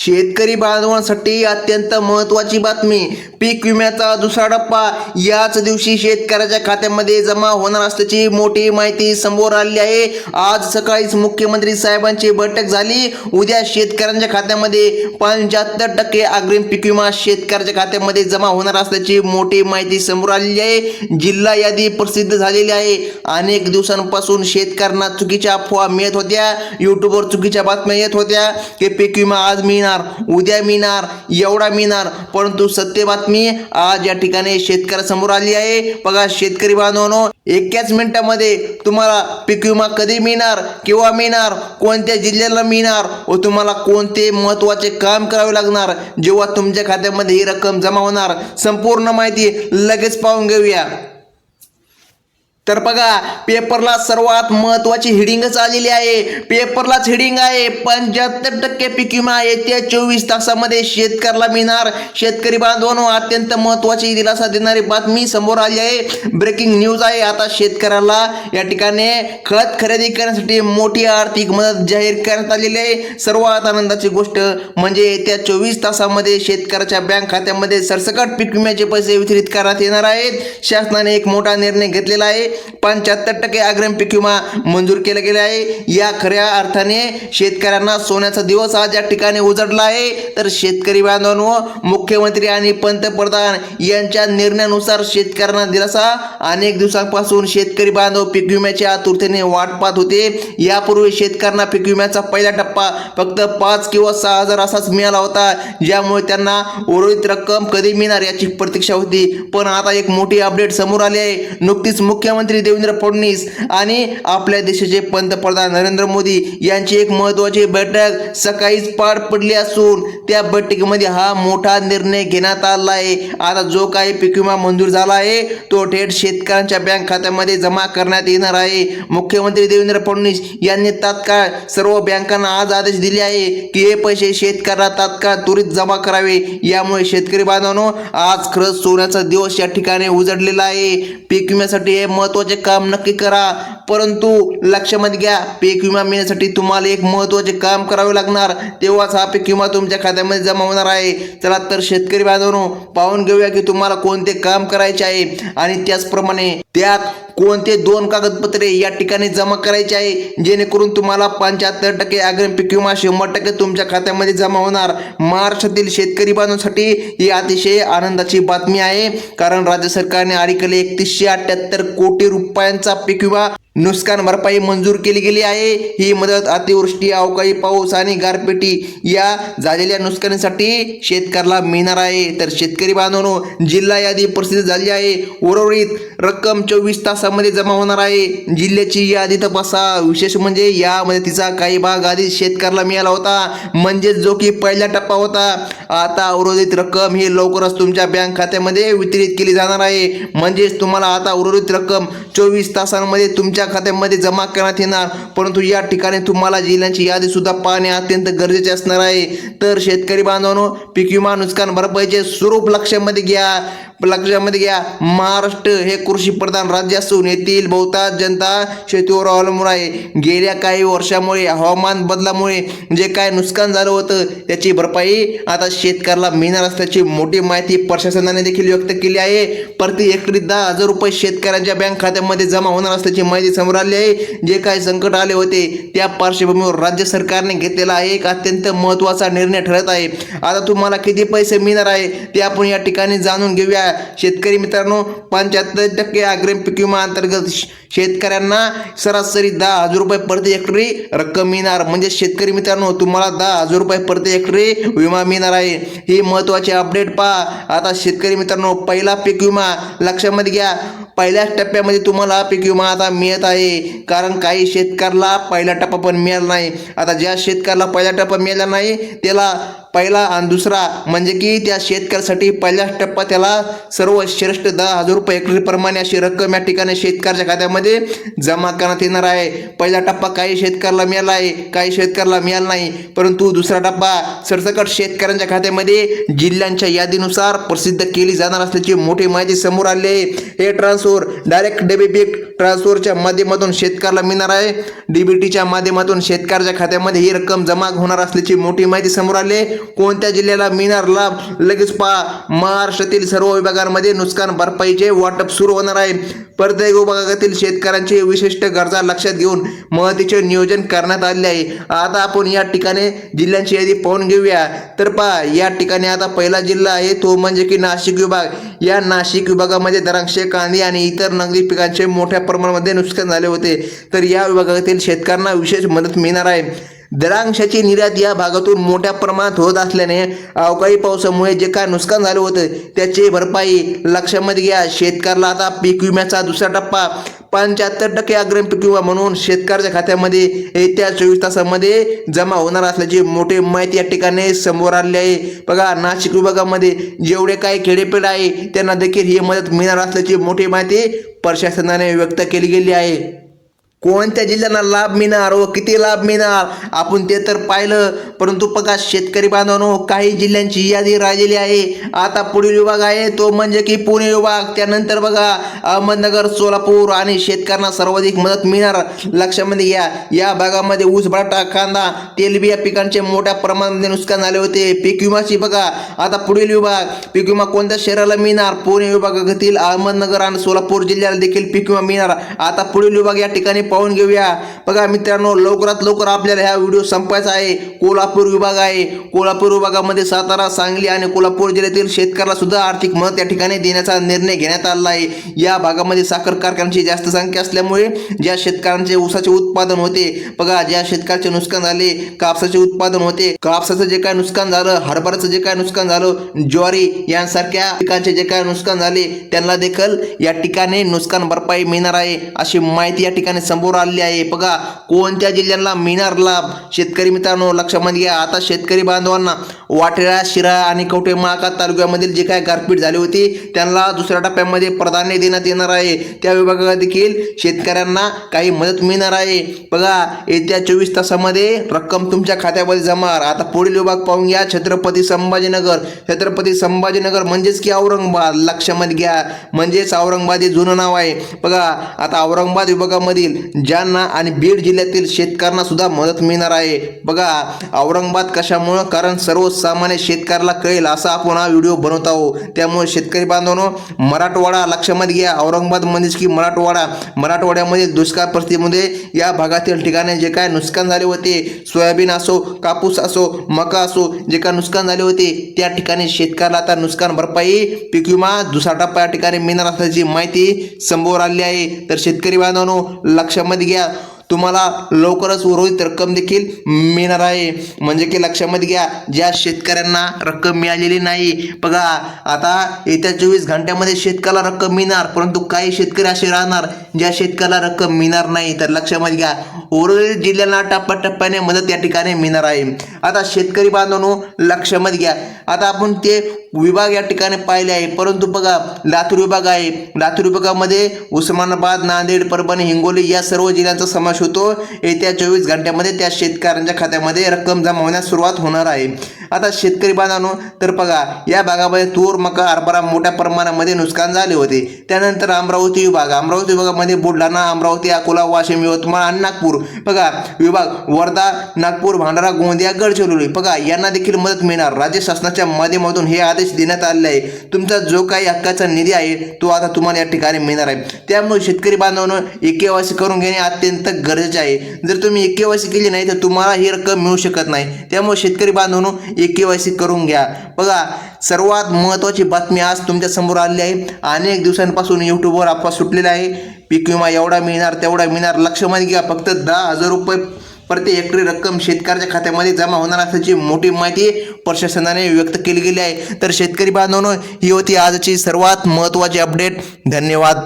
शेतकरी बांधवांसाठी अत्यंत महत्त्वाची बातमी. पीक विम्याचा दुसरा टप्पा. याच दिवशी शेतकऱ्याच्या खात्यामध्ये जमा होणार असल्याची मोठी माहिती समोर आली आहे. आज सकाळीच मुख्यमंत्री साहेबांची बैठक झाली. उद्या शेतकऱ्यांच्या खात्यामध्ये पंच्याहत्तर टक्के अग्रिम पीक विमा शेतकऱ्याच्या खात्यामध्ये जमा होणार असल्याची मोठी माहिती समोर आलेली आहे. जिल्हा यादी प्रसिद्ध झालेली आहे. अनेक दिवसांपासून शेतकऱ्यांना चुकीच्या अफवा मिळत होत्या. युट्यूबवर चुकीच्या बातम्या येत होत्या की पीक विमा आज मिळणार उद्या मिळणार एवढा मिळणार परंतु सत्य बातमी आज या ठिकाणी शेतकऱ्यासमोर आली आहे. बघा शेतकरी बांधवांनो एकाच मिनिटामध्ये तुम्हाला पीक विमा कधी मिळणार केव्हा मिळणार कोणत्या जिल्ह्याला मिळणार व तुम्हाला कोणते महत्त्वाचे काम करावे लागणार जेव्हा तुमच्या खात्यामध्ये ही रक्कम जमा होणार संपूर्ण माहिती लगेच पाहून घेऊया. तर बघा पेपरला सर्वात महत्वाची हिडिंगच आलेली आहे. पेपरलाच हिडिंग आहे. पंच्याहत्तर टक्के पीक विमा येत्या चोवीस तासामध्ये शेतकऱ्याला मिळणार शेतकरी बांधवांनो अत्यंत महत्वाची दिलासा देणारी बातमी समोर आली आहे. ब्रेकिंग न्यूज आहे. आता शेतकऱ्याला या ठिकाणी खत खरेदी करण्यासाठी मोठी आर्थिक मदत जाहीर करण्यात आलेली आहे. सर्वात आनंदाची गोष्ट म्हणजे येत्या चोवीस तासामध्ये शेतकऱ्याच्या बँक खात्यामध्ये सरसकट पीक विम्याचे पैसे वितरित करण्यात येणार आहेत. शासनाने एक मोठा निर्णय घेतलेला आहे. पंच्याहत्तर टक्के अग्रिम पीक विमा मंजूर केला गेला आहे. या खऱ्या अर्थाने शेतकऱ्यांना सोन्याचा दिवस आज या ठिकाणी उजडला आहे. तर शेतकरी बांधवांनो मुख्यमंत्री आणि पंतप्रधान यांच्या निर्णयानुसार शेतकऱ्यांना दिलासा. अनेक दिवसांपासून शेतकरी बांधव पीक विम्याच्या आतुरतेने वाट पाहत होते. यापूर्वी शेतकऱ्यांना पीक विम्याचा पहिला टप्पा फक्त पाच किंवा सहा हजार असाच मिळाला होता. ज्यामुळे त्यांना उर्वरित रक्कम कधी मिळणार याची प्रतीक्षा होती. पण आता एक मोठी अपडेट समोर आली आहे. नुकतीच मुख्यमंत्री देवेंद्र फडणवीस आणि आपल्या देशाचे पंतप्रधान नरेंद्र मोदी यांची एक महत्त्वाची बैठक सकाळीच पार पडली असून त्या बैठकीमध्ये हा मोठा निर्णय घेण्यात आला आहे. आता जो काही पीक विमा मंजूर झाला आहे तो थेट शेतकऱ्यांच्या बँक खात्यामध्ये जमा करण्यात येणार आहे. मुख्यमंत्री देवेंद्र फडणवीस यांनी तात्काळ सर्व बँकांना आज आदेश दिले आहे की हे पैसे शेतकऱ्याला तात्काळ त्वरित जमा करावे. यामुळे शेतकरी बांधवांनो आज खरंच सोन्याचा दिवस या ठिकाणी उजडलेला आहे. पीक विम्यासाठी हे महत्त्वाचे काम नक्की करा. परंतु लक्षामध्ये घ्या पीक विमा मिळण्यासाठी तुम्हाला एक महत्त्वाचे काम करावे लागणार. तेव्हाच हा पीक विमा तुमच्या खात्यामध्ये जमा होणार आहे. चला तर शेतकरी बांधवांनो पाहून घेऊया की तुम्हाला कोणते काम करायचे आहे. आणि त्याचप्रमाणे त्यात कोणते दोन कागदपत्रे या ठिकाणी जमा करायचे आहे? जेणेकरून तुम्हाला पंच्याहत्तर टक्के अग्रिम पीक विमा शंभर टक्के तुमच्या खात्यामध्ये जमा होणार. महाराष्ट्रातील शेतकरी बांधवांसाठी ही अतिशय आनंदाची बातमी आहे. कारण राज्य सरकारने अलीकडे एकतीसशे अठ्ठ्याहत्तर कोटी रुपयांचा पीक विमा नुकसान भरपाई मंजूर केली गेली आहे. ही मदत अतिवृष्टी अवकाळी पाऊस आणि गारपिटी या झालेल्या नुकसानीसाठी शेतकऱ्याला मिळणार आहे. तर शेतकरी बांधवांनो जिल्हा यादी प्रसिद्ध झाली आहे. उर्वरित रक्कम चोवीस तासामध्ये जमा होणार आहे. जिल्ह्याची यादी तपासा. विशेष म्हणजे या मदतीचा काही भाग आधी शेतकऱ्याला मिळाला होता. म्हणजेच जो की पहिला टप्पा होता. आता उर्वरित रक्कम ही लवकरच तुमच्या बँक खात्यामध्ये वितरित केली जाणार आहे. म्हणजेच तुम्हाला आता उर्वरित रक्कम चोवीस तासांमध्ये तुमच्या खात्यामध्ये जमा करण्यात येणार. परंतु या ठिकाणी तुम्हाला जिल्ह्यांची यादी सुद्धा पाहणे अत्यंत गरजेचे असणार आहे. तर शेतकरी बांधवांनो पीक विमा नुकसान भरपाईचे स्वरूप लक्षामध्ये घ्या. लक्षामध्ये घ्या. महाराष्ट्र हे कृषी प्रधान राज्य असून येथील बहुतांश जनता शेतीवर अवलंबून आहे. गेल्या काही वर्षामुळे हवामान बदलामुळे जे काय नुकसान झालं होतं त्याची भरपाई आता शेतकऱ्याला मिळणार असल्याची मोठी माहिती प्रशासनाने देखील व्यक्त केली आहे. प्रति हेक्टरी दहा हजार रुपये शेतकऱ्यांच्या बँक खात्यामध्ये जमा होणार असल्याची माहिती समोर आली आहे. जे काही संकट आले होते त्या पार्श्वभूमीवर राज्य सरकारने घेतलेला आहे एक अत्यंत महत्त्वाचा निर्णय ठरत आहे. आता तुम्हाला किती पैसे मिळणार आहे ते आपण या ठिकाणी जाणून घेऊया. शेतकरी मित्रांनो पंच्याहत्तर टक्के अग्रिम पीक विमा अंतर्गत शेतकऱ्यांना सरासरी दहा हजार रुपये प्रति हेक्टरी रक्कम मिळणार. म्हणजे शेतकरी मित्रांनो तुम्हाला दहा हजार रुपये प्रति हेक्टरी विमा मिळणार आहे. ही महत्त्वाची अपडेट पहा. आता शेतकरी मित्रांनो पहिला पीक विमा लक्षामध्ये घ्या. पहिल्याच टप्प्यामध्ये तुम्हाला पीक विमा आता मिळत आहे. कारण काही शेतकऱ्याला पहिला टप्पा पण मिळाला नाही. आता ज्या शेतकऱ्याला पहिला टप्पा मिळाला नाही त्याला पहिला आणि दुसरा म्हणजे की त्या शेतकऱ्यासाठी पहिल्याच टप्पा त्याला सर्व श्रेष्ठ दहा हजार रुपये हेक्टरीप्रमाणे अशी रक्कम या ठिकाणी शेतकऱ्याच्या खात्यामध्ये जमा करण्यात येणार आहे. पहिला टप्पा काही शेतकऱ्याला मिळाला आहे काही शेतकऱ्याला मिळाला नाही. परंतु दुसरा टप्पा सरसकट शेतकऱ्यांच्या खात्यामध्ये जिल्ह्यांच्या यादीनुसार प्रसिद्ध केली जाणार असल्याची मोठी माहिती समोर आली आहे. हे ट्रान्सफर डायरेक्ट डेबिट ट्रान्सफरच्या माध्यमातून शेतकऱ्याला मिळणार आहे. डीबीटीच्या माध्यमातून शेतकऱ्याच्या खात्यामध्ये ही रक्कम जमा होणार असल्याची मोठी माहिती समोर आली आहे. कोणत्या जिल्ह्याला मिळणार लाभ लगेच पहा. महाराष्ट्रातील सर्व विभागांमध्ये नुकसान भरपाईचे वाटप सुरू होणार आहे. प्रत्येक विभागातील शेतकऱ्यांची विशिष्ट गरजा लक्षात घेऊन मदतीचे नियोजन करण्यात आले आहे. आता आपण या ठिकाणी जिल्ह्यांची यादी पाहून घेऊया. तर पहा या ठिकाणी आता पहिला जिल्हा आहे तो म्हणजे की नाशिक विभाग. या नाशिक विभागामध्ये द्राक्षे कांदे आणि इतर नगदी पिकांचे मोठ्या प्रमाणामध्ये नुकसान झाले होते. तर या विभागातील शेतकऱ्यांना विशेष मदत मिळणार आहे. द्राक्षाची निर्यात या भागातून मोठ्या प्रमाणात होत असल्याने अवकाळी पावसामुळे जे काय नुकसान झालं होतं त्याची भरपाई लक्षामध्ये घ्या. शेतकऱ्याला आता पीक विम्याचा दुसरा टप्पा पंच्याहत्तर टक्के अग्रिम पीक विमा म्हणून शेतकऱ्याच्या खात्यामध्ये येत्या चोवीस तासामध्ये जमा होणार असल्याची मोठी माहिती या ठिकाणी समोर आली आहे. बघा नाशिक विभागामध्ये जेवढे काही खेडेपेड आहे त्यांना देखील ही मदत मिळणार असल्याची मोठी माहिती प्रशासनाने व्यक्त केली गेली आहे. कोणत्या जिल्ह्यांना लाभ मिळणार व किती लाभ मिळणार? आपण ते तर पाहिलं. परंतु बघा शेतकरी बांधवांनो काही जिल्ह्यांची यादी राहिलेली आहे. आता पुढील विभाग आहे. तो म्हणजे की पुणे विभाग. त्यानंतर बघा अहमदनगर सोलापूर आणि शेतकऱ्यांना सर्वाधिक मदत मिळणार. लक्षामध्ये घ्या या भागामध्ये ऊस बटाटा कांदा तेलबिया पिकांचे मोठ्या प्रमाणामध्ये नुकसान झाले होते. पीक विमाची बघा. आता पुढील विभाग. पीक विमा कोणत्या शहराला मिळणार? पुणे विभागातील अहमदनगर आणि सोलापूर जिल्ह्याला देखील पीक विमा मिळणार. आता पुढील विभाग या ठिकाणी पाहून घेऊया. बघा मित्रांनो लवकरात लवकर आपल्याला ह्या व्हिडिओ संपायचा आहे. कोल्हापूर विभाग आहे. कोल्हापूर विभागामध्ये सातारा सांगली आणि कोल्हापूर जिल्ह्यातील शेतकऱ्याला सुद्धा आर्थिक मदत या ठिकाणी देण्याचा निर्णय घेण्यात आला आहे. या भागामध्ये साखर कारखान्यांची जास्त संख्या असल्यामुळे ज्या शेतकऱ्यांचे ऊसाचे उत्पादन होते बघा ज्या शेतकऱ्याचे नुकसान झाले कापसाचे उत्पादन होते. कापसाचं जे काय नुकसान झालं हरभऱ्याचं जे काय नुकसान झालं ज्वारी यांसारख्या पिकांचे जे काय नुकसान झाले त्यांना देखील या ठिकाणी नुकसान भरपाई मिळणार आहे अशी माहिती या ठिकाणी समोर आलेली आहे. बघा कोणत्या जिल्ह्यांना मिळणार लाभ? शेतकरी मित्रांनो लक्षामध्ये घ्या. आता शेतकरी बांधवांना वाटेळा शिरा आणि कवठे महाका तालुक्यामधील जे काय गारपीट झाली होती त्यांना दुसऱ्या टप्प्यामध्ये प्राधान्य देण्यात येणार आहे. त्या विभागात देखील शेतकऱ्यांना काही मदत मिळणार आहे. बघा येत्या चोवीस तासामध्ये रक्कम तुमच्या खात्यामध्ये जमा आता पुढील विभाग पाहून घ्या. छत्रपती संभाजीनगर. छत्रपती संभाजीनगर म्हणजेच की औरंगाबाद. लक्षामध्ये घ्या. म्हणजेच औरंगाबाद हे जुनं नाव आहे. बघा आता औरंगाबाद विभागामधील जालना आणि बीड जिल्ह्यातील शेतकऱ्यांना सुद्धा मदत मिळणार आहे. बघा औरंगाबाद कशामुळं? कारण सर्वसामान्य शेतकऱ्याला कळेल असा आपण हा व्हिडिओ बनवत आहोत. त्यामुळे शेतकरी बांधवांनो मराठवाडा लक्षामध्ये घ्या. औरंगाबाद म्हणजेच की मराठवाडा. मराठवाड्यामध्ये दुष्काळ परिस्थितीमध्ये या भागातील ठिकाणी जे काय नुकसान झाले होते सोयाबीन असो कापूस असो मका असो जे काय नुकसान झाले होते त्या ठिकाणी शेतकऱ्याला आता नुकसान भरपाई पीक विमा दुसरा टप्पा या ठिकाणी मिळणार असल्याची माहिती समोर आली आहे. तर शेतकरी बांधवांनो लक्षामध्ये घ्या. तुम्हाला लवकरच उर्वरित रक्कम देखील मिळणार आहे. म्हणजे की लक्षामध्ये घ्या ज्या शेतकऱ्यांना रक्कम मिळालेली नाही बघा आता येत्या चोवीस घंट्यामध्ये शेतकऱ्याला रक्कम मिळणार परंतु काही शेतकरी असे राहणार ज्या शेतकऱ्याला रक्कम मिळणार नाही. तर लक्षामध्ये घ्या उर्वरित जिल्ह्यांना टप्प्याटप्प्याने मदत या ठिकाणी मिळणार आहे. आता शेतकरी बांधवांनो लक्षामध्ये घ्या आता आपण ते विभाग या ठिकाणी पाहिले आहे. परंतु बघा लातूर विभाग आहे. लातूर विभागामध्ये उस्मानाबाद नांदेड परभणी हिंगोली या सर्व जिल्ह्यांचा समावेश होतो. येत्या चोवीस घंट्यामध्ये त्या शेतकऱ्यांच्या खात्यामध्ये रक्कम जमा होण्यास सुरुवात होणार आहे. आता शेतकरी बांधवांनो तर बघा या भागामध्ये तूर मका हरभरा मोठ्या प्रमाणामध्ये नुकसान झाले होते. त्यानंतर अमरावती विभाग अमरावती विभागामध्ये बुलढाणा अमरावती अकोला वाशिम यवतमाळ आणि नागपूर. बघा विभाग वर्धा नागपूर भांडारा गोंदिया गडचिरोली. बघा यांना देखील मदत मिळणार. राज्य शासनाच्या माध्यमातून हे आदेश देण्यात आलेले आहे. तुमचा जो काही हक्काचा निधी आहे तो आता तुम्हाला या ठिकाणी मिळणार आहे. त्यामुळे शेतकरी बांधवांनो एकेवासी करून घेणे अत्यंत गरजेचे आहे. जर तुम्ही एकेवासी केली नाही तर तुम्हाला ही रक्कम मिळू शकत नाही. त्यामुळे शेतकरी बांधवांनो एक के वाय सी करून घ्या. बघा सर्वात महत्त्वाची बातमी आज तुमच्यासमोर आलेली आहे. अनेक दिवसांपासून यूट्यूबवर अफवा सुटलेला आहे. पीक विमा एवढा मिळणार तेवढा मिळणार. लक्षामध्ये घ्या फक्त दहा हजार रुपये प्रति हेक्टरी रक्कम शेतकऱ्याच्या खात्यामध्ये जमा होणार असल्याची मोठी माहिती प्रशासनाने व्यक्त केली गेली आहे. तर शेतकरी बांधवांनो ही होती आजची सर्वात महत्त्वाची अपडेट धन्यवाद.